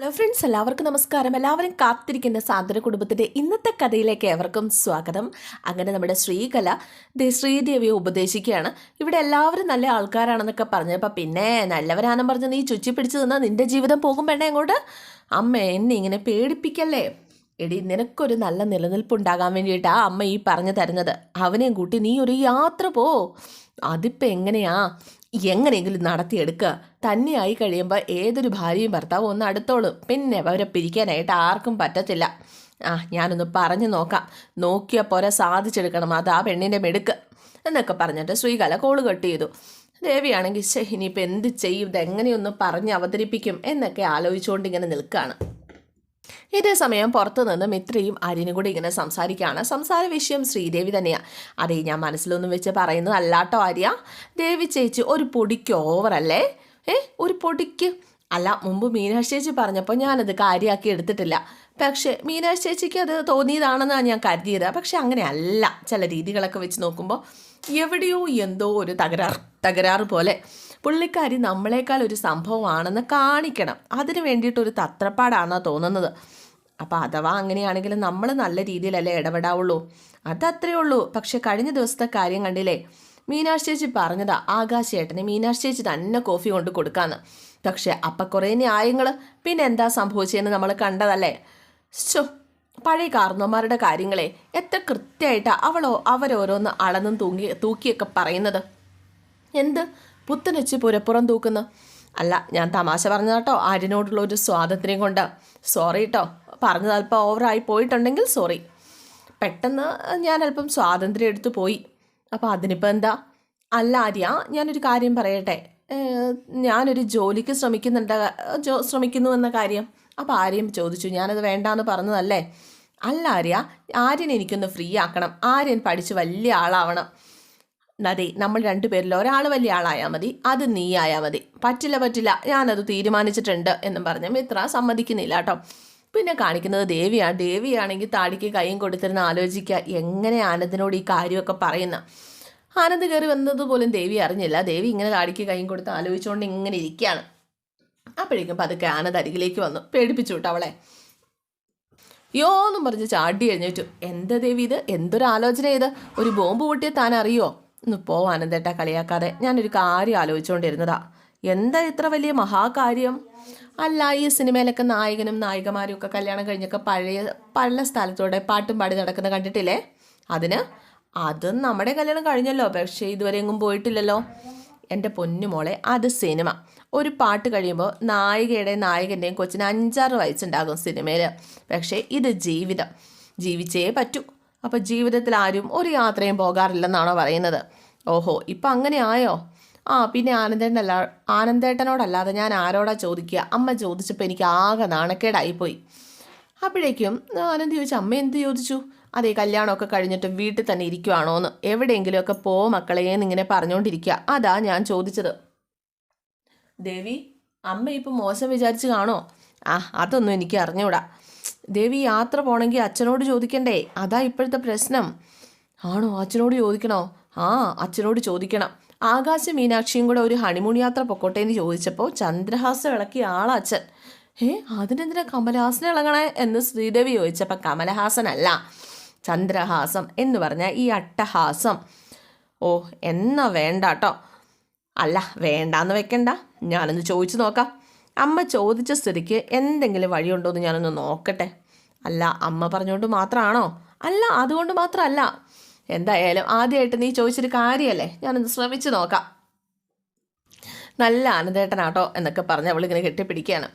Hello friends എല്ലാവർക്കും നമസ്കാരം. എല്ലാവരും കാത്തിരിക്കുന്ന സാന്ത്വന കുടുംബത്തിന്റെ ഇന്നത്തെ കഥയിലേക്ക് ഏവർക്കും സ്വാഗതം. അങ്ങനെ നമ്മുടെ ശ്രീകല ശ്രീദേവിയെ ഉപദേശിക്കുകയാണ്. ഇവിടെ എല്ലാവരും നല്ല ആൾക്കാരാണെന്നൊക്കെ പറഞ്ഞപ്പോൾ പിന്നെ നല്ലവരാണെന്ന് പറഞ്ഞ് നീ ചുച്ചി പിടിച്ച് നിന്നാൽ നിന്റെ ജീവിതം പോകും പെണ്ണേ അങ്ങോട്ട്. അമ്മ എന്നെ ഇങ്ങനെ പേടിപ്പിക്കല്ലേ? എടി നിനക്കൊരു നല്ല നിലനിൽപ്പ് ഉണ്ടാകാൻ വേണ്ടിയിട്ടാണ് അമ്മ ഈ പറഞ്ഞു തരുന്നത്. അവനെയും കൂട്ടി നീ ഒരു യാത്ര പോ. അതിപ്പോൾ എങ്ങനെയാ? എങ്ങനെയെങ്കിലും നടത്തിയെടുക്കുക. തന്നെയായി കഴിയുമ്പോൾ ഏതൊരു ഭാര്യയും ഭർത്താവും ഒന്ന് അടുത്തോളും. പിന്നെ അവരെ പിരിക്കാനായിട്ട് ആർക്കും പറ്റത്തില്ല. ആ ഞാനൊന്ന് പറഞ്ഞു നോക്കാം. നോക്കിയാൽ പോലെ സാധിച്ചെടുക്കണം. അത് ആ പെണ്ണിന്റെ മെടുക്ക്. എന്നൊക്കെ പറഞ്ഞിട്ട് ശ്രീകല കോൾ കട്ട് ചെയ്തു. ദേവിയാണെങ്കിൽ ഇനിയിപ്പോൾ എന്ത് ചെയ്യും? ഇതെങ്ങനെയൊന്ന് പറഞ്ഞ് അവതരിപ്പിക്കും എന്നൊക്കെ ആലോചിച്ചുകൊണ്ട് ഇങ്ങനെ നിൽക്കുകയാണ് ഇതേ സമയം പുറത്തു നിന്ന് മിത്രയും അരിനും കൂടി ഇങ്ങനെ സംസാരിക്കുകയാണ്. സംസാര വിഷയം ശ്രീദേവി തന്നെയാണ് അതേ ഞാൻ മനസ്സിലൊന്നും വെച്ച് പറയുന്നത് അല്ലാട്ടോ ആര്യ. ദേവി ചേച്ചി ഒരു പൊടിക്ക് ഓവറല്ലേ? ഏ ഒരു പൊടിക്ക്? അല്ല മുമ്പ് മീനാക്ഷി ചേച്ചി പറഞ്ഞപ്പോൾ ഞാനത് കാര്യമാക്കി എടുത്തിട്ടില്ല. പക്ഷേ മീനാക്ഷി ചേച്ചിക്ക് അത് തോന്നിയതാണെന്നാണ് ഞാൻ കരുതിയത്. പക്ഷെ അങ്ങനെയല്ല. ചില രീതികളൊക്കെ വെച്ച് നോക്കുമ്പോൾ എവിടെയോ എന്തോ ഒരു തകരാറ് തകരാറ് പോലെ. പുള്ളിക്കാരി നമ്മളെക്കാൾ ഒരു സംഭവമാണെന്ന് കാണിക്കണം. അതിന് വേണ്ടിയിട്ടൊരു തത്രപ്പാടാണെന്നാണ് തോന്നുന്നത്. അപ്പോൾ അഥവാ അങ്ങനെയാണെങ്കിൽ നമ്മൾ നല്ല രീതിയിലല്ലേ ഇടപെടാവുള്ളൂ. അതത്രേ ഉള്ളൂ. പക്ഷെ കഴിഞ്ഞ ദിവസത്തെ കാര്യം കണ്ടില്ലേ? മീനാക്ഷി ചേച്ചി പറഞ്ഞതാ ആകാശ് ചേട്ടന് മീനാക്ഷി ചേച്ചി തന്നെ കോഫി കൊണ്ട് കൊടുക്കാന്ന്. പക്ഷെ അപ്പം കുറേ ന്യായങ്ങൾ പിന്നെ എന്താ സംഭവിച്ചതെന്ന് നമ്മൾ കണ്ടതല്ലേ? ശോ പഴയ കാർന്നോമാരുടെ കാര്യങ്ങളെ എത്ര കൃത്യമായിട്ടാണ് അവളോ അവരോരോന്ന് അളന്നും തൂങ്ങി തൂക്കിയൊക്കെ പറയുന്നത്. എന്ത്? പുത്തനച്ച് പുരപ്പുറം തൂക്കുന്നു അല്ല ഞാൻ തമാശ പറഞ്ഞ കേട്ടോ ആര്യനോടുള്ള ഒരു സ്വാതന്ത്ര്യം കൊണ്ട്. സോറി കേട്ടോ പറഞ്ഞത് അല്പം ഓവറായി പോയിട്ടുണ്ടെങ്കിൽ സോറി പെട്ടെന്ന് ഞാൻ അല്പം സ്വാതന്ത്ര്യം എടുത്തു പോയി. അപ്പോൾ അതിനിപ്പോൾ എന്താ? അല്ല ആര്യ ഞാനൊരു കാര്യം പറയട്ടെ. ഞാനൊരു ജോലിക്ക് ശ്രമിക്കുന്നുണ്ട് ജോ ശ്രമിക്കുന്നു എന്ന കാര്യം. അപ്പോൾ ആര്യം ചോദിച്ചു ഞാനത് വേണ്ടാന്ന് പറഞ്ഞതല്ലേ? അല്ല ആര്യ ആര്യൻ എനിക്കൊന്ന് ഫ്രീ ആക്കണം. ആര്യൻ പഠിച്ച് വലിയ ആളാവണം. അതെ നമ്മൾ രണ്ടുപേരിൽ ഒരാൾ വലിയ ആളായാൽ മതി അത് നീ ആയാൽ മതി. പറ്റില്ല പറ്റില്ല ഞാനത് തീരുമാനിച്ചിട്ടുണ്ട് എന്നും പറഞ്ഞ് മിത്ര സമ്മതിക്കുന്നില്ല കേട്ടോ. പിന്നെ കാണിക്കുന്നത് ദേവിയാണ് ദേവിയാണെങ്കിൽ താടിക്ക് കൈയും കൊടുത്തിരുന്ന് ആലോചിക്കുക എങ്ങനെ ആനന്ദിനോട് ഈ കാര്യമൊക്കെ പറയുന്ന. ആനന്ദ് കയറി വന്നത് പോലും ദേവി അറിഞ്ഞില്ല. ദേവി ഇങ്ങനെ താടിക്ക് കൈയും കൊടുത്ത് ആലോചിച്ചുകൊണ്ട് ഇങ്ങനെ ഇരിക്കുകയാണ്. അപ്പോഴേക്കും പതുക്കെ ആനന്ദ് അരികിലേക്ക് വന്നു. പേടിപ്പിച്ചു കേട്ടോ അവളെ. യോ എന്നും പറഞ്ഞ് ചാടി എഴുന്നേറ്റു. എന്താ ദേവി ഇത്? എന്തൊരു ആലോചന ഇത്? ഒരു ബോംബ് പൊട്ടിയെ താൻ അറിയോ? ഒന്ന് പോ ആനന്ദേട്ട കളിയാക്കാതെ ഞാനൊരു കാര്യം ആലോചിച്ചുകൊണ്ടിരുന്നതാ എന്താ ഇത്ര വലിയ മഹാകാര്യം? അല്ല ഈ സിനിമയിലൊക്കെ നായകനും നായികമാരും ഒക്കെ കല്യാണം കഴിഞ്ഞൊക്കെ പഴയ പല സ്ഥലത്തൂടെ പാട്ടും പാടി നടക്കുന്ന കണ്ടിട്ടില്ലേ? അതിന് അതും നമ്മുടെ കല്യാണം കഴിഞ്ഞല്ലോ പക്ഷേ ഇതുവരെ എങ്ങും പോയിട്ടില്ലല്ലോ. എന്റെ പൊന്നുമോളെ അത് സിനിമ. ഒരു പാട്ട് കഴിയുമ്പോൾ നായികയുടെയും നായകന്റെയും കൊച്ചിന് അഞ്ചാറ് വയസ്സുണ്ടാകും സിനിമയിൽ പക്ഷേ ഇത് ജീവിതം. ജീവിച്ചേ പറ്റൂ. അപ്പോൾ ജീവിതത്തിൽ ആരും ഒരു യാത്രയും പോകാറില്ലെന്നാണോ പറയുന്നത്? ഓഹോ ഇപ്പം അങ്ങനെ ആയോ ആ പിന്നെ ആനന്ദേട്ടനല്ല ആനന്ദേട്ടനോടല്ലാതെ ഞാൻ ആരോടാ ചോദിക്കുക? അമ്മ ചോദിച്ചപ്പോൾ എനിക്ക് ആകെ നാണക്കേടായിപ്പോയി. അപ്പോഴേക്കും ആനന്ദ് ചോദിച്ചു അമ്മ എന്ത് ചോദിച്ചു? അതേ കല്യാണമൊക്കെ കഴിഞ്ഞിട്ട് വീട്ടിൽ തന്നെ ഇരിക്കുവാണോ എന്ന് എവിടെയെങ്കിലുമൊക്കെ പോ മക്കളേന്ന് ഇങ്ങനെ പറഞ്ഞുകൊണ്ടിരിക്കുക അതാ ഞാൻ ചോദിച്ചത്. ദേവി അമ്മ ഇപ്പം മോശം വിചാരിച്ച് കാണോ ആ അതൊന്നും എനിക്ക് അറിഞ്ഞൂടാ. ദേവി യാത്ര പോണെങ്കിൽ അച്ഛനോട് ചോദിക്കണ്ടേ? അതാ ഇപ്പോഴത്തെ പ്രശ്നം. ആണോ? അച്ഛനോട് ചോദിക്കണോ? ആ അച്ഛനോട് ചോദിക്കണം. ആകാശ മീനാക്ഷിയും കൂടെ ഒരു ഹണിമൂൺ യാത്ര പൊക്കോട്ടെ എന്ന് ചോദിച്ചപ്പോൾ ചന്ദ്രഹാസം ഇളക്കിയ അച്ഛൻ. ഏ അതിനെന്തിനാ കമലഹാസനെ ഇളകണേ എന്ന് ശ്രീദേവി ചോദിച്ചപ്പോൾ കമലഹാസനല്ല ചന്ദ്രഹാസം എന്ന് പറഞ്ഞാൽ ഈ അട്ടഹാസം. ഓ എന്നാ വേണ്ട കേട്ടോ അല്ല വേണ്ടാന്ന് വെക്കണ്ട. ഞാനൊന്ന് ചോദിച്ചു നോക്കാം. അമ്മ ചോദിച്ച സ്ഥിതിക്ക് എന്തെങ്കിലും വഴിയുണ്ടോ എന്ന് ഞാനൊന്ന് നോക്കട്ടെ. അല്ല അമ്മ പറഞ്ഞുകൊണ്ട് മാത്രമാണോ അല്ല അതുകൊണ്ട് മാത്രമല്ല എന്തായാലും ആദ്യമായിട്ട് നീ ചോദിച്ചൊരു കാര്യമല്ലേ ഞാനൊന്ന് ശ്രമിച്ചു നോക്കാം. നല്ല ആനന്ദേട്ടനാട്ടോ എന്നൊക്കെ പറഞ്ഞ് അവളിങ്ങനെ കെട്ടിപ്പിടിക്കുകയാണ്.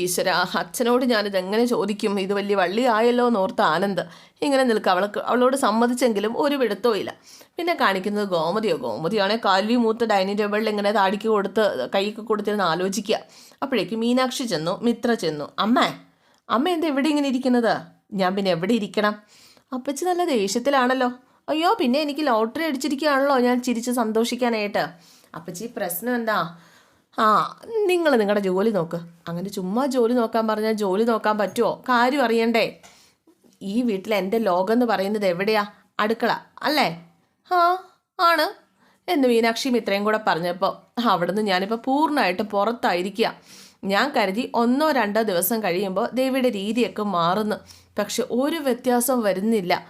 ഈശ്വര അച്ഛനോട് ഞാനിത് എങ്ങനെ ചോദിക്കും? ഇത് വലിയ ആയല്ലോ എന്നോർത്ത് ആനന്ദ്. ഇങ്ങനെ നിൽക്കുക അവൾക്ക് അവളോട് സമ്മതിച്ചെങ്കിലും ഒരു പിടുത്തവും ഇല്ല. പിന്നെ കാണിക്കുന്നത് ഗോമതിയോ? ഗോമതിയാണെ കാൽവി മൂത്ത് ഡൈനിങ് ടേബിളിൽ ഇങ്ങനെ താടിക്ക് കൊടുത്ത് കൈക്ക് കൊടുത്തിരുന്ന് ആലോചിക്കുക. അപ്പോഴേക്ക് മീനാക്ഷി ചെന്നു മിത്ര ചെന്നു. അമ്മ അമ്മ എന്താ എവിടെ ഇങ്ങനെ ഇരിക്കുന്നത്? ഞാൻ പിന്നെ എവിടെ ഇരിക്കണം? അപ്പച്ചി നല്ല ദേഷ്യത്തിലാണല്ലോ. അയ്യോ പിന്നെ എനിക്ക് ലോട്ടറി അടിച്ചിരിക്കുകയാണല്ലോ. ഞാൻ ചിരിച്ച് സന്തോഷിക്കാനായിട്ട്. അപ്പച്ചി പ്രശ്നം എന്താ? ആ നിങ്ങൾ നിങ്ങളുടെ ജോലി നോക്ക്. അങ്ങനെ ചുമ്മാ ജോലി നോക്കാൻ പറഞ്ഞാൽ ജോലി നോക്കാൻ പറ്റുമോ? കാര്യം അറിയണ്ടേ. ഈ വീട്ടിൽ എന്റെ ലോകം എന്ന് പറയുന്നത് എവിടെയാ? അടുക്കള അല്ലേ? ആ ആണ്. എന്ന് മീനാക്ഷിയും ഇത്രയും കൂടെ പറഞ്ഞപ്പോൾ അവിടുന്ന് ഞാനിപ്പോൾ പൂർണമായിട്ട് പുറത്തായിരിക്കുക ഞാൻ കരുതി ഒന്നോ രണ്ടോ ദിവസം കഴിയുമ്പോൾ ദേവിയുടെ രീതിയൊക്കെ മാറുന്നു. പക്ഷെ ഒരു വ്യത്യാസം വരുന്നില്ല.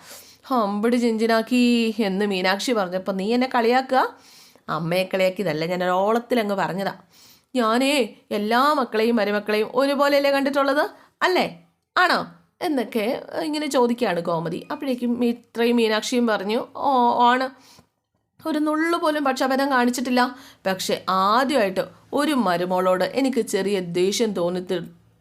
അമ്പടി ചിഞ്ചിനാക്കി എന്ന് മീനാക്ഷി പറഞ്ഞപ്പോൾ നീ എന്നെ കളിയാക്കുക? അമ്മയെ കളിയാക്കിയതല്ല ഞാൻ ഒരോളത്തിലങ്ങ് പറഞ്ഞതാ. ഞാനേ എല്ലാ മക്കളെയും മരുമക്കളെയും ഒരുപോലെയല്ലേ കണ്ടിട്ടുള്ളത്? അല്ലേ? ആണോ? എന്നൊക്കെ ഇങ്ങനെ ചോദിക്കുകയാണ് കോമതി അപ്പോഴേക്കും ഇത്രയും മീനാക്ഷിയും പറഞ്ഞു ഓ ആണ്. ഒരു നുള്ളു പോലും പക്ഷാഭേദം കാണിച്ചിട്ടില്ല. പക്ഷെ ആദ്യമായിട്ട് ഒരു മരുമോളോട് എനിക്ക് ചെറിയ ദേഷ്യം തോന്നി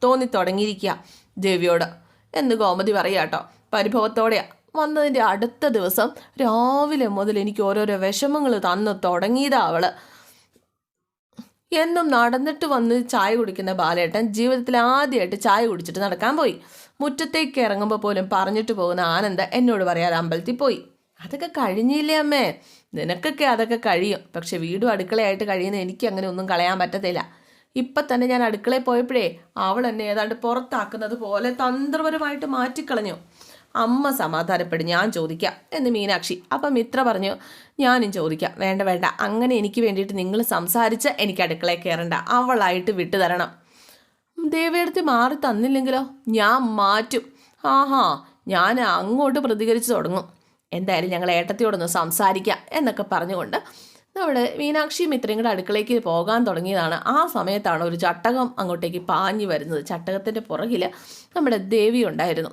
തോന്നി തുടങ്ങിയിരിക്കുക ദേവിയോട്. എന്ന് ഗോമതി പറയാട്ടോ പരിഭവത്തോടെയാ വന്നതിന്റെ അടുത്ത ദിവസം രാവിലെ മുതൽ എനിക്ക് ഓരോരോ വിഷമങ്ങൾ തന്നു തുടങ്ങിയതാ അവൾ. എന്നും നടന്നിട്ട് വന്ന് ചായ കുടിക്കുന്ന ബാലേട്ടൻ ജീവിതത്തിൽ ആദ്യമായിട്ട് ചായ കുടിച്ചിട്ട് നടക്കാൻ പോയി. മുറ്റത്തേക്ക് ഇറങ്ങുമ്പോൾ പോലും പറഞ്ഞിട്ട് പോകുന്ന ആനന്ദ എന്നോട് പറയാതെ അമ്പലത്തിൽ പോയി. അതൊക്കെ കഴിഞ്ഞില്ലേ അമ്മേ? നിനക്കൊക്കെ അതൊക്കെ കഴിയും. പക്ഷെ വീടും അടുക്കളയായിട്ട് കഴിയുന്ന എനിക്ക് അങ്ങനെ ഒന്നും കളയാൻ പറ്റത്തില്ല. ഇപ്പം തന്നെ ഞാൻ അടുക്കളയിൽ പോയപ്പോഴേ അവൾ എന്നെ ഏതാണ്ട് പുറത്താക്കുന്നത് പോലെ തന്ത്രപരമായിട്ട് മാറ്റിക്കളഞ്ഞു. അമ്മ സമാധാനപ്പെടും ഞാൻ ചോദിക്കാം എന്ന് മീനാക്ഷി. അപ്പം മിത്ര പറഞ്ഞു ഞാനും ചോദിക്കാം. വേണ്ട വേണ്ട. അങ്ങനെ എനിക്ക് വേണ്ടിയിട്ട് നിങ്ങൾ സംസാരിച്ച് എനിക്ക് അടുക്കളയിൽ കയറണ്ട. അവളായിട്ട് വിട്ടു തരണം. ദേവിയെടുത്ത് മാറി തന്നില്ലെങ്കിലോ? ഞാൻ മാറ്റും. ആഹാ ഞാൻ അങ്ങോട്ട് പ്രതികരിച്ച് തുടങ്ങും. എന്തായാലും ഞങ്ങൾ ഏട്ടത്തിയോടൊന്ന് സംസാരിക്കാം എന്നൊക്കെ പറഞ്ഞുകൊണ്ട് നമ്മുടെ മീനാക്ഷി മിത്രങ്ങളുടെ അടുക്കളയ്ക്ക് പോകാൻ തുടങ്ങിയതാണ്. ആ സമയത്താണ് ഒരു ചട്ടകം അങ്ങോട്ടേക്ക് പാഞ്ഞു വരുന്നത്. ചട്ടകത്തിന്റെ പുറകിൽ നമ്മുടെ ദേവി ഉണ്ടായിരുന്നു.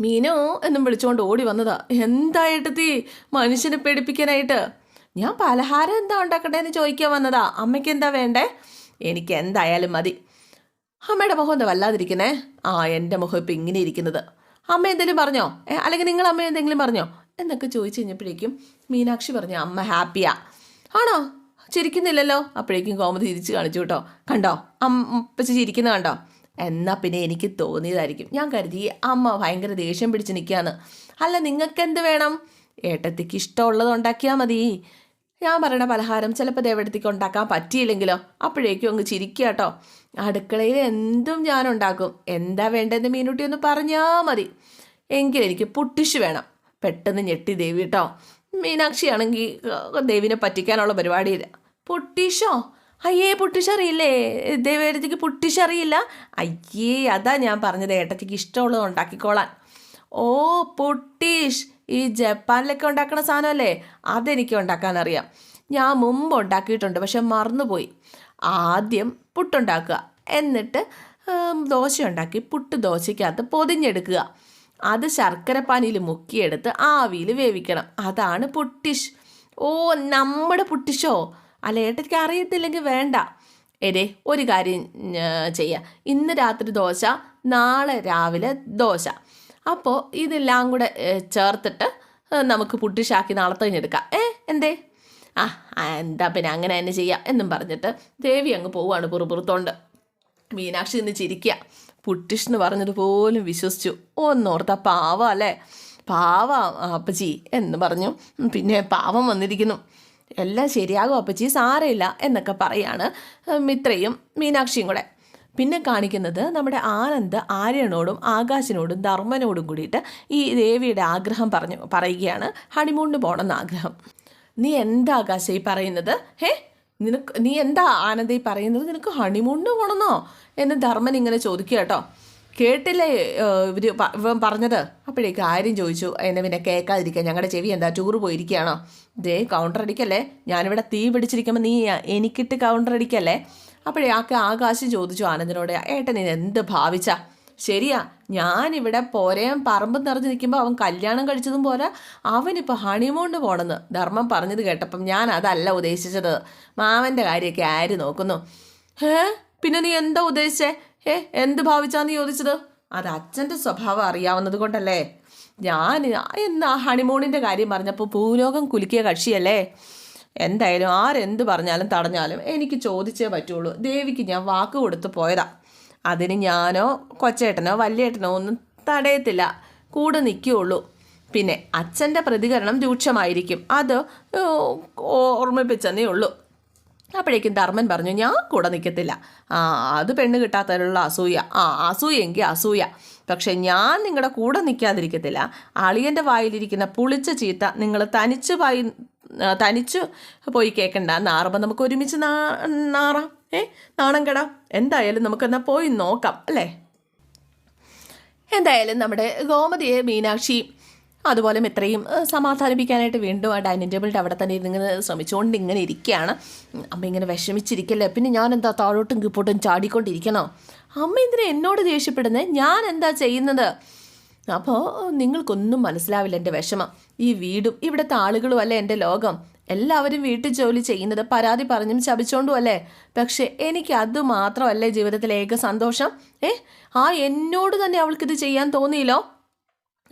മീനോ എന്നും വിളിച്ചുകൊണ്ട് ഓടി വന്നതാ. എന്തായിട്ടത്തി മനുഷ്യനെ പേടിപ്പിക്കാനായിട്ട്? ഞാൻ പലഹാരം എന്താ ഉണ്ടാക്കട്ടെ എന്ന് ചോദിക്കാൻ വന്നതാ. അമ്മയ്ക്ക് എന്താ വേണ്ടേ? എനിക്ക് എന്തായാലും മതി. അമ്മയുടെ മുഖം എന്താ വല്ലാതിരിക്കുന്നേ ആ എന്റെ മുഖം ഇപ്പം ഇങ്ങനെ ഇരിക്കുന്നത്. അമ്മ എന്തെങ്കിലും പറഞ്ഞോ? അല്ലെങ്കിൽ നിങ്ങൾ അമ്മ എന്തെങ്കിലും പറഞ്ഞോ? എന്നൊക്കെ ചോദിച്ചു കഴിഞ്ഞപ്പോഴേക്കും മീനാക്ഷി പറഞ്ഞു അമ്മ ഹാപ്പിയാ. ആണോ? ചിരിക്കുന്നില്ലല്ലോ? അപ്പോഴേക്കും കോമതി തിരിച്ച് കാണിച്ചു കേട്ടോ. കണ്ടോ? അമ്മ ചിരിക്കുന്ന കണ്ടോ? എന്നാൽ പിന്നെ എനിക്ക് തോന്നിയതായിരിക്കും. ഞാൻ കരുതി അമ്മ ഭയങ്കര ദേഷ്യം പിടിച്ച് നിൽക്കുകയാണ് അല്ല നിങ്ങൾക്ക് എന്ത് വേണം? ഏട്ടത്തിക്ക് ഇഷ്ടമുള്ളത് ഉണ്ടാക്കിയാൽ മതി. ഞാൻ പറയണ പലഹാരം ചിലപ്പോൾ ദേവടത്തേക്ക് ഉണ്ടാക്കാൻ പറ്റിയില്ലെങ്കിലോ? അപ്പോഴേക്കും അങ്ങ് ചിരിക്കുക കേട്ടോ. അടുക്കളയിൽ എന്തും ഞാൻ ഉണ്ടാക്കും എന്താ വേണ്ടതെന്ന് മീനുട്ടി ഒന്ന് പറഞ്ഞാൽ മതി. എങ്കിലെനിക്ക് പുട്ടിഷ് വേണം. പെട്ടെന്ന് ഞെട്ടി ദേവി കേട്ടോ മീനാക്ഷിയാണെങ്കിൽ ദേവിനെ പറ്റിക്കാനുള്ള പരിപാടി ഇല്ല പൊട്ടിഷോ അയ്യേ പൊട്ടിഷ് അറിയില്ലേ ദേവേടത്തേക്ക് പൊട്ടിഷ് അറിയില്ല അയ്യേ അതാ ഞാൻ പറഞ്ഞത്. ഏട്ടത്തിക്ക് ഇഷ്ടമുള്ളത് ഉണ്ടാക്കിക്കോളാൻ. ഓ പൊട്ടീഷ്. ഈ ജപ്പാനിലൊക്കെ ഉണ്ടാക്കുന്ന സാധനമല്ലേ? അതെനിക്ക് ഉണ്ടാക്കാൻ അറിയാം ഞാൻ മുമ്പ് ഉണ്ടാക്കിയിട്ടുണ്ട് പക്ഷെ മറന്നുപോയി. ആദ്യം പുട്ടുണ്ടാക്കുക. എന്നിട്ട് ദോശ ഉണ്ടാക്കി പുട്ട് ദോശയ്ക്കകത്ത് പൊതിഞ്ഞെടുക്കുക. അത് ശർക്കര ശർക്കരപ്പാനിയിൽ മുക്കിയെടുത്ത് ആവിയിൽ വേവിക്കണം. അതാണ് പുട്ടിഷ്. ഓ നമ്മുടെ പുട്ടിഷോ? അല്ല ഏട്ടയ്ക്ക് അറിയത്തില്ലെങ്കിൽ വേണ്ട. എരേ ഒരു കാര്യം ചെയ്യാം. ഇന്ന് രാത്രി ദോശ നാളെ രാവിലെ ദോശ. അപ്പോൾ ഇതെല്ലാം കൂടെ ചേർത്തിട്ട് നമുക്ക് പുട്ടിഷാക്കി നാളെ കഴിഞ്ഞെടുക്കാം ഏ എന്തേ? ആ എന്താ പിന്നെ അങ്ങനെ തന്നെ ചെയ്യാം എന്നും പറഞ്ഞിട്ട് ദേവി അങ്ങ് പോവുകയാണ് പുറപുറത്തോണ്ട്. മീനാക്ഷി നിന്ന് ചിരിക്കുക പുട്ടിഷ് എന്ന് പറഞ്ഞത് പോലും വിശ്വസിച്ചു ഒന്നോർത്ത പാവ അല്ലേ? പാവ അപ്പച്ചി എന്ന് പറഞ്ഞു. പിന്നെ പാവം വന്നിരിക്കുന്നു. എല്ലാം ശരിയാകും അപ്പച്ചി സാരമില്ല എന്നൊക്കെ പറയാണ് മിത്രയും മീനാക്ഷിയും കൂടെ. പിന്നെ കാണിക്കുന്നത് നമ്മുടെ ആനന്ദ് ആര്യനോടും ആകാശിനോടും ധർമ്മനോടും കൂടിയിട്ട് ഈ ദേവിയുടെ ആഗ്രഹം പറഞ്ഞു പറയുകയാണ്. ഹണിമൂണിന് പോകണമെന്ന് ആഗ്രഹം നീ എന്താ ആകാശ ഈ പറയുന്നത്? ഹേ? നിനക്ക് നീ എന്താ ആനന്ദ ഈ പറയുന്നത്? നിനക്ക് ഹണിമൂണിന് പോകണമെന്നോ എന്ന് ധർമ്മൻ ഇങ്ങനെ ചോദിക്കുക കേട്ടോ. കേട്ടില്ലേ ഇവർ ഇവൻ പറഞ്ഞത്? അപ്പോഴേക്ക് ആര്യം ചോദിച്ചു എന്നെ പിന്നെ കേൾക്കാതിരിക്കുക ഞങ്ങളുടെ ചെവി എന്താ? ടൂർ പോയിരിക്കുകയാണോ? ദേ കൗണ്ടർ അടിക്കല്ലേ? ഞാനിവിടെ തീ പിടിച്ചിരിക്കുമ്പോൾ നീ എനിക്കിട്ട് കൗണ്ടർ അടിക്കല്ലേ? അപ്പോഴേ ആക്കെ ആകാശം ചോദിച്ചു ആനന്ദനോട് ഏട്ടൻ എന്ത് ഭാവിച്ച? ശരിയാ ഞാനിവിടെ പോരയും പറമ്പ് നിറഞ്ഞു നിൽക്കുമ്പോൾ അവൻ കല്യാണം കഴിച്ചതും പോലെ അവനിപ്പോൾ ഹണിമൂണ്ട് പോണെന്ന് ധർമ്മം പറഞ്ഞത് കേട്ടപ്പം ഞാൻ അതല്ല ഉദ്ദേശിച്ചത്. മാമന്റെ കാര്യമൊക്കെ ആര് നോക്കുന്നു? ഏ പിന്നെ നീ എന്താ ഉദ്ദേശിച്ചേ? ഏ എന്ത് ഭാവിച്ചാന്ന് ചോദിച്ചത്? അത് അച്ഛന്റെ സ്വഭാവം അറിയാവുന്നത് കൊണ്ടല്ലേ. ഞാൻ എന്നാ ഹണിമൂണിന്റെ കാര്യം പറഞ്ഞപ്പോൾ ഭൂലോകം കുലുക്കിയ കക്ഷിയല്ലേ. എന്തായാലും ആരെന്ത് പറഞ്ഞാലും തടഞ്ഞാലും എനിക്ക് ചോദിച്ചേ പറ്റുള്ളൂ. ദേവിക്ക് ഞാൻ വാക്ക് കൊടുത്ത് പോയതാ. അതിന് ഞാനോ കൊച്ചേട്ടനോ വല്യേട്ടനോ ഒന്നും തടയത്തില്ല. കൂടെ നിൽക്കുകയുള്ളൂ പിന്നെ അച്ഛന്റെ പ്രതികരണം രൂക്ഷമായിരിക്കും. അത് ഓർമ്മിപ്പിച്ചെന്നേ ഉള്ളൂ. അപ്പോഴേക്കും ധർമ്മൻ പറഞ്ഞു ഞാൻ കൂടെ നിൽക്കത്തില്ല ആ അത് പെണ്ണ് കിട്ടാത്തതിലുള്ള അസൂയ. ആ അസൂയെങ്കിൽ അസൂയ. പക്ഷെ ഞാൻ നിങ്ങളുടെ കൂടെ നിൽക്കാതിരിക്കത്തില്ല അളിയന്റെ വായിലിരിക്കുന്ന പുളിച്ച ചീത്ത നിങ്ങൾ തനിച്ച് വായി തനിച്ച് പോയി കേൾക്കണ്ട നാറുമ്പോൾ നമുക്ക് ഒരുമിച്ച് നാറാം. ഏ നാണം കട എന്തായാലും നമുക്കെന്നാൽ പോയി നോക്കാം അല്ലേ? എന്തായാലും നമ്മുടെ ഗോമതിയെ മീനാക്ഷി അതുപോലെ ഇത്രയും സമാധാനിപ്പിക്കാനായിട്ട് വീണ്ടും ആ ഡൈനിങ് ടേബിളിന്റെ അവിടെ തന്നെ ഇങ്ങനെ ശ്രമിച്ചുകൊണ്ട് ഇങ്ങനെ ഇരിക്കുകയാണ്. അമ്മ ഇങ്ങനെ വിഷമിച്ചിരിക്കല്ലേ? പിന്നെ ഞാൻ എന്താ താഴോട്ടും കിപ്പോട്ടും ചാടിക്കൊണ്ടിരിക്കണോ? അമ്മ എന്തിനാ എന്നോട് ദേഷ്യപ്പെടുന്നത് ഞാൻ എന്താ ചെയ്യുന്നത്? അപ്പോൾ നിങ്ങൾക്കൊന്നും മനസ്സിലാവില്ല എന്റെ വിഷമം. ഈ വീടും ഇവിടുത്തെ ആളുകളും അല്ലേ എന്റെ ലോകം? എല്ലാവരും വീട്ടിൽ ജോലി ചെയ്യുന്നത് പരാതി പറഞ്ഞും ശപിച്ചോണ്ടും അല്ലേ? പക്ഷെ എനിക്ക് അത് മാത്രമല്ലേ ജീവിതത്തിലെ ഏക സന്തോഷം. ഏ? ആ എന്നോട് തന്നെ അവൾക്കിത് ചെയ്യാൻ തോന്നിയില്ലോ?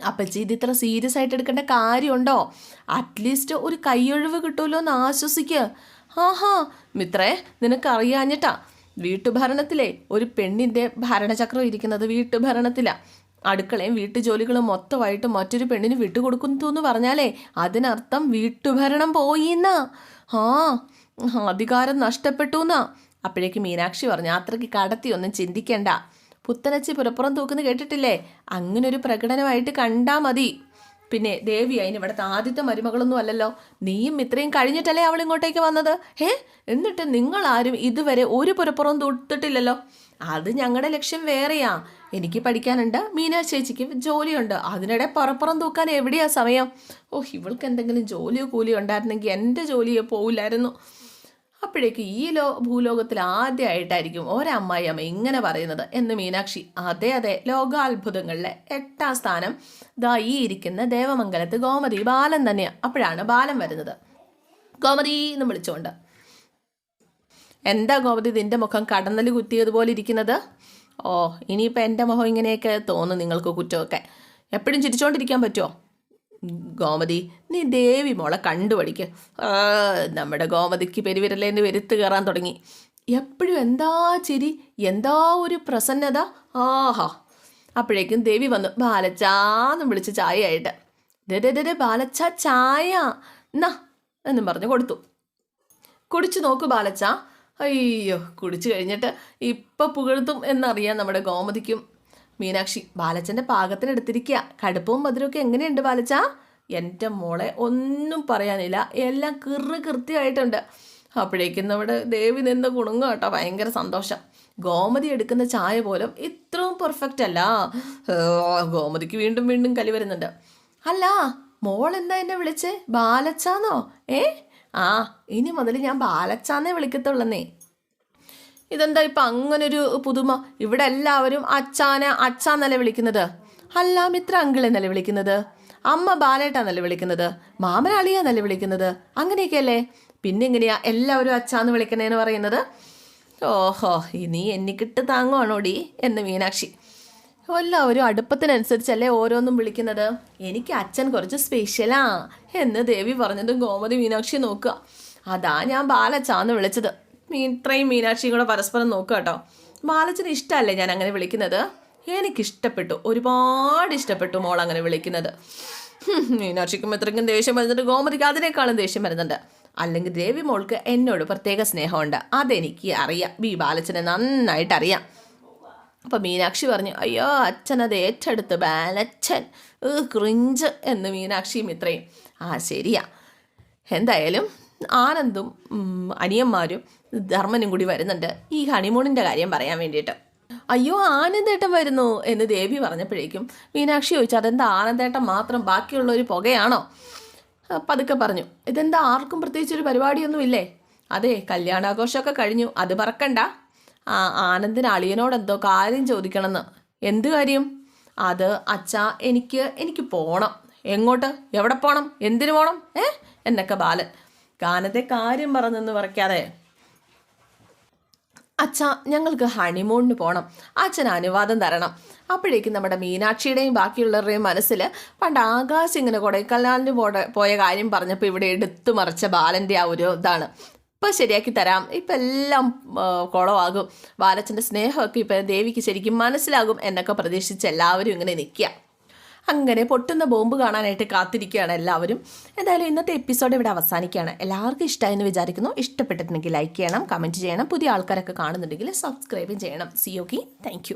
അപ്പച്ചി ഇത് ഇത്ര സീരിയസ് ആയിട്ട് എടുക്കേണ്ട കാര്യമുണ്ടോ? അറ്റ്ലീസ്റ്റ് ഒരു കൈയൊഴിവ് കിട്ടുമല്ലോ എന്ന് ആശ്വസിക്കുക ആഹാ മിത്രേ നിനക്കറിയാഞ്ഞിട്ടാ. വീട്ടുഭരണത്തിലെ ഒരു പെണ്ണിന്റെ ഭരണചക്രം ഇരിക്കുന്നത് വീട്ടുഭരണത്തിലാണ് അടുക്കളയും വീട്ടുജോലികളും മൊത്തമായിട്ട് മറ്റൊരു പെണ്ണിന് വിട്ടുകൊടുക്കുന്നു എന്ന് പറഞ്ഞാലേ അതിനർത്ഥം വീട്ടുഭരണം പോയിന്നാ ആ അധികാരം നഷ്ടപ്പെട്ടു എന്നാ? അപ്പോഴേക്ക് മീനാക്ഷി പറഞ്ഞു അത്രയ്ക്ക് കടത്തിയൊന്നും ചിന്തിക്കണ്ട. പുത്തനച്ചി പുരപ്പുറം തൂക്കുന്ന കേട്ടിട്ടില്ലേ? അങ്ങനെ ഒരു പ്രകടനമായിട്ട് കണ്ടാ മതി. പിന്നെ ദേവി അതിന് ഇവിടുത്തെ ആദ്യത്തെ മരുമകളൊന്നും അല്ലല്ലോ. നീയും ഇത്രയും കഴിഞ്ഞിട്ടല്ലേ അവൾ ഇങ്ങോട്ടേക്ക് വന്നത്? ഏ എന്നിട്ട് നിങ്ങൾ ആരും ഇതുവരെ ഒരു പുരപ്പുറം തൊട്ടിട്ടില്ലല്ലോ അത് ഞങ്ങളുടെ ലക്ഷ്യം വേറെയാ. എനിക്ക് പഠിക്കാനുണ്ട് മീനാ ചേച്ചിക്ക് ജോലിയുണ്ട്. അതിനിടെ പുറപ്പുറം തൂക്കാൻ എവിടെയാ സമയം? ഓ ഇവൾക്ക് എന്തെങ്കിലും ജോലിയോ കൂലിയോ ഉണ്ടായിരുന്നെങ്കിൽ എന്റെ ജോലിയോ പോവില്ലായിരുന്നു. അപ്പോഴേക്ക് ഈ ലോ ഭൂലോകത്തിൽ ആദ്യമായിട്ടായിരിക്കും ഒരമ്മായി അമ്മ ഇങ്ങനെ പറയുന്നത് എന്ന് മീനാക്ഷി. അതെ അതെ ലോകാത്ഭുതങ്ങളിലെ എട്ടാം സ്ഥാനം. ദാ ഈ ഇരിക്കുന്ന ദേവമംഗലത്ത് ഗോമതി ബാലൻ തന്നെയാണ് അപ്പോഴാണ് ബാലൻ വരുന്നത്. ഗോമതി എന്ന് വിളിച്ചുകൊണ്ട് എന്താ ഗോമതി നിന്റെ മുഖം കടന്നൽ കുത്തിയതുപോലെ ഇരിക്കുന്നത്? ഓ ഇനിയിപ്പോൾ എന്റെ മുഖം ഇങ്ങനെയൊക്കെ തോന്നും നിങ്ങൾക്ക് കുറ്റമൊക്കെ. എപ്പോഴും ചിരിച്ചുകൊണ്ടിരിക്കാൻ പറ്റുമോ ഗോമതി നീ ദേവി മോളെ കണ്ടുപഠിക്ക്. നമ്മുടെ ഗോമതിക്ക് പെരുവിരലേന്ന് വരുത്ത് കയറാൻ തുടങ്ങി. എപ്പോഴും എന്താ ചിരി എന്താ ഒരു പ്രസന്നത? ആഹാ. അപ്പോഴേക്കും ദേവി വന്നു. ബാലച്ചാന്നും വിളിച്ച് ചായയായിട്ട്. ദേ ബാലച്ച ചായ. എന്നാ എന്നും പറഞ്ഞു കൊടുത്തു. കുടിച്ചു നോക്കൂ ബാലച്ച. അയ്യോ കുടിച്ചു കഴിഞ്ഞിട്ട് ഇപ്പം പുകഴ്ത്തും എന്നറിയാം നമ്മുടെ ഗോമതിക്കും മീനാക്ഷി ബാലച്ചന്റെ പാകത്തിനെടുത്തിരിക്കുക കടുപ്പവും മധുരമൊക്കെ എങ്ങനെയുണ്ട് ബാലച്ച? എന്റെ മോളെ ഒന്നും പറയാനില്ല. എല്ലാം കിറ് കൃത്യമായിട്ടുണ്ട്. അപ്പോഴേക്കും നമ്മുടെ ദേവി നിന്ന് കുണുങ്ങും കേട്ടോ. ഭയങ്കര സന്തോഷം. ഗോമതി എടുക്കുന്ന ചായ പോലും ഇത്രയും പെർഫെക്റ്റ് അല്ല. ഗോമതിക്ക് വീണ്ടും വീണ്ടും കലി വരുന്നുണ്ട്. അല്ല മോൾ എന്താ എന്നെ വിളിച്ചേ? ബാലച്ചാന്നോ? ഏ? ആ ഇനി മുതൽ ഞാൻ ബാലച്ചാന്നേ വിളിക്കത്തുള്ളന്നേ. ഇതെന്താ ഇപ്പം അങ്ങനൊരു പുതുമ? ഇവിടെ എല്ലാവരും അച്ചാനെ അച്ചാന്നല്ലേ വിളിക്കുന്നത്. അല്ല മിത്ര അങ്കിൾ എന്നല്ലേ വിളിക്കുന്നത്. അമ്മ ബാലേട്ടാന്നല്ലേ വിളിക്കുന്നത്. മാമൻ അളിയാന്നല്ലേ വിളിക്കുന്നത്. അങ്ങനെയൊക്കെയല്ലേ? പിന്നെ എങ്ങനെയാ എല്ലാവരും അച്ചാന്ന് വിളിക്കണേന്ന് പറയുന്നത്? ഓഹോ ഇനി എന്നിക്കിട്ട് താങ്ങുവാണോടി എന്ന് മീനാക്ഷി. എല്ലാവരും അടുപ്പത്തിനനുസരിച്ചല്ലേ ഓരോന്നും വിളിക്കുന്നത്? എനിക്ക് അച്ഛൻ കുറച്ച് സ്പെഷ്യലാ എന്ന് ദേവി പറഞ്ഞതും ഗോമതി മീനാക്ഷി നോക്കുക. അതാ ഞാൻ ബാലച്ചാന്ന് വിളിച്ചത്. ഇത്രയും മീനാക്ഷിയും കൂടെ പരസ്പരം നോക്കുക കേട്ടോ. ബാലച്ചന് ഇഷ്ടമല്ലേ ഞാൻ അങ്ങനെ വിളിക്കുന്നത്? എനിക്കിഷ്ടപ്പെട്ടു. ഒരുപാട് ഇഷ്ടപ്പെട്ടു മോൾ അങ്ങനെ വിളിക്കുന്നത്. മീനാക്ഷിക്കും ഇത്രയ്ക്കും ദേഷ്യം വരുന്നുണ്ട്. ഗോമതിക്ക് അതിനേക്കാളും ദേഷ്യം വരുന്നുണ്ട്. അല്ലെങ്കിൽ ദേവി മോൾക്ക് എന്നോട് പ്രത്യേക സ്നേഹമുണ്ട്. അതെനിക്ക് അറിയാം. ബി ബാലച്ചനെ നന്നായിട്ട് അറിയാം അപ്പം മീനാക്ഷി പറഞ്ഞു അയ്യോ അച്ഛനത് ഏറ്റെടുത്ത് ഏ ക്രിഞ്ച് എന്ന് മീനാക്ഷിയും ഇത്രയും. ആ ശരിയാ. എന്തായാലും ആനന്ദും അനിയന്മാരും ധർമ്മനും കൂടി വരുന്നുണ്ട്. ഈ ഹണിമൂണിന്റെ കാര്യം പറയാൻ വേണ്ടിയിട്ട്. അയ്യോ ആനന്ദേട്ടൻ വരുന്നു എന്ന് ദേവി പറഞ്ഞപ്പോഴേക്കും മീനാക്ഷി ചോദിച്ചു അതെന്താ ആനന്ദേട്ടൻ മാത്രം ബാക്കിയുള്ള ഒരു പുകയാണോ? പതുക്കെ പറഞ്ഞു ഇതെന്താ ആർക്കും പ്രത്യേകിച്ചൊരു പരിപാടിയൊന്നുമില്ലേ? അതെ കല്യാണാഘോഷമൊക്കെ കഴിഞ്ഞു അത് പറക്കണ്ട ആ ആനന്ദിന് അളിയനോട് എന്തോ കാര്യം ചോദിക്കണമെന്ന്. എന്ത് കാര്യം? അത് അച്ഛാ എനിക്ക് എനിക്ക് പോണം. എങ്ങോട്ട്? എവിടെ പോണം? എന്തിനു പോണം? ഏ? എന്നൊക്കെ ബാലൻ ഗാനത്തെ കാര്യം പറഞ്ഞെന്ന് പറയ്ക്കാതെ അച്ഛാ ഞങ്ങൾക്ക് ഹണിമൂണിന് പോകണം അച്ഛൻ അനുവാദം തരണം. അപ്പോഴേക്കും നമ്മുടെ മീനാക്ഷിയുടെയും ബാക്കിയുള്ളവരുടെയും മനസ്സിൽ പണ്ട് ആകാശം ഇങ്ങനെ കൊടൈക്കല്ലാലിന് പോയ കാര്യം പറഞ്ഞപ്പോൾ ഇവിടെ എടുത്തു മറിച്ച ബാലന്റെ ആ ഒരു ഇതാണ്. ഇപ്പം ശരിയാക്കി തരാം. ഇപ്പം എല്ലാം കുളമാകും ബാലച്ചന്റെ സ്നേഹമൊക്കെ ഇപ്പം ദേവിക്ക് ശരിക്കും മനസ്സിലാകും എന്നൊക്കെ പ്രതീക്ഷിച്ച് എല്ലാവരും ഇങ്ങനെ നിൽക്കുക അങ്ങനെ പൊട്ടുന്ന ബോംബ് കാണാനായിട്ട് കാത്തിരിക്കുകയാണ് എല്ലാവരും. എന്തായാലും ഇന്നത്തെ എപ്പിസോഡ് ഇവിടെ അവസാനിക്കുകയാണ് എല്ലാവർക്കും ഇഷ്ടമായെന്ന് വിചാരിക്കുന്നു. ഇഷ്ടപ്പെട്ടിട്ടുണ്ടെങ്കിൽ ലൈക്ക് ചെയ്യണം കമന്റ് ചെയ്യണം. പുതിയ ആൾക്കാരൊക്കെ കാണുന്നുണ്ടെങ്കിൽ സബ്സ്ക്രൈബും ചെയ്യണം. C okay thank